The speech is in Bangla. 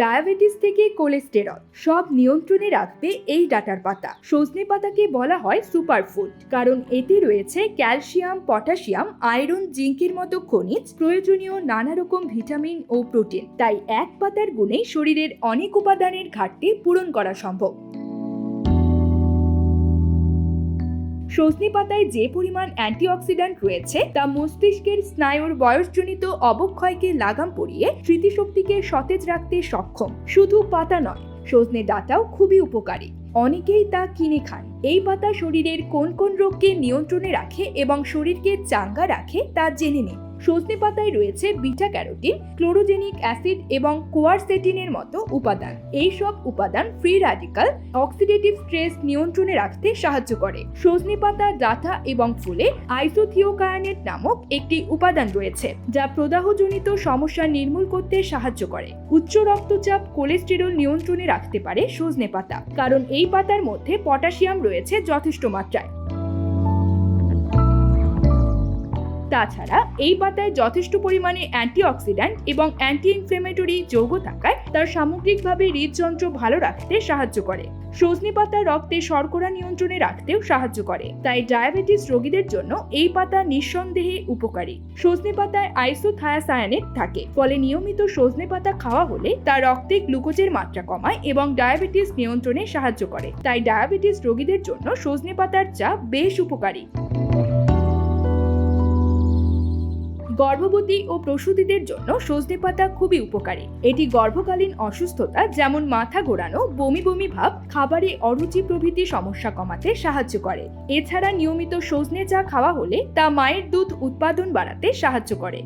ডায়াবেটিস থেকে কোলেস্টেরল, সব নিয়ন্ত্রণে রাখবে এই ডাটার পাতা। সজনে পাতাকে বলা হয় সুপারফুড, কারণ এতে রয়েছে ক্যালসিয়াম, পটাশিয়াম, আয়রন, জিঙ্কের মতো খনিজ, প্রয়োজনীয় নানা রকম ভিটামিন ও প্রোটিন। তাই এক পাতার গুণেই শরীরের অনেক উপাদানের ঘাটতি পূরণ করা সম্ভব। সজনে পাতায় যে পরিমাণ অ্যান্টিঅক্সিডেন্ট রয়েছে, তা মস্তিষ্কের স্নায়ুর বয়সজনিত অবক্ষয়কে লাগাম পরিয়ে স্মৃতিশক্তিকে সতেজ রাখতে সক্ষম। শুধু পাতা নয়, সজনে ডাঁটাও খুবই উপকারী। অনেকেই তা কিনে খান। এই পাতা শরীরের কোন কোন রোগকে নিয়ন্ত্রণে রাখে এবং শরীরকে চাঙ্গা রাখে তা জেনে নিন। সজনে পাতায় রয়েছে বিটা ক্যারোটিন, ক্লোরোজেনিক অ্যাসিড এবং কোয়ারসেটিনের মতো উপাদান। এই সব উপাদান ফ্রি রাডিকাল, অক্সিডেটিভ স্ট্রেস নিয়ন্ত্রণে রাখতে সাহায্য করে। সজনে পাতা ডাঁটা এবং ফুলে আইসোথিওকায়ানেট নামক একটি উপাদান রয়েছে, যা প্রদাহজনিত সমস্যা নির্মূল করতে সাহায্য করে। উচ্চ রক্তচাপ, কোলেস্টেরল নিয়ন্ত্রণে রাখতে পারে সজনে পাতা কারণ এই পাতার মধ্যে পটাশিয়াম রয়েছে যথেষ্ট মাত্রায়। তাছাড়া এই পাতায় যথেষ্ট পরিমাণে অ্যান্টিঅক্সিডেন্ট এবং অ্যান্টি ইনফ্লেমেটরি যৌগ থাকায় তার সামগ্রিকভাবে হৃদযন্ত্র ভালো রাখতে সাহায্য করে। সজনে পাতা রক্তে শর্করা নিয়ন্ত্রণে রাখতেও সাহায্য করে। তাই ডায়াবেটিস রোগীদের জন্য এই পাতা নিঃসন্দেহে উপকারী। সজনে পাতায় আইসোথায়াসায়ানেট থাকে, ফলে নিয়মিত সজনে পাতা খাওয়া হলে তা রক্তে গ্লুকোজের মাত্রা কমায় এবং ডায়াবেটিস নিয়ন্ত্রণে সাহায্য করে। তাই ডায়াবেটিস রোগীদের জন্য সজনে পাতার চা বেশ উপকারী। গর্ভবতী ও প্রসূতিদের জন্য সজনে পাতা খুবই উপকারী। এটি গর্ভকালীন অসুস্থতা, যেমন মাথা ঘোরানো, বমি বমি ভাব, খাবারে অরুচি প্রভৃতি সমস্যা কমাতে সাহায্য করে। এছাড়া নিয়মিত সজনে চা খাওয়া হলে তা মায়ের দুধ উৎপাদন বাড়াতে সাহায্য করে।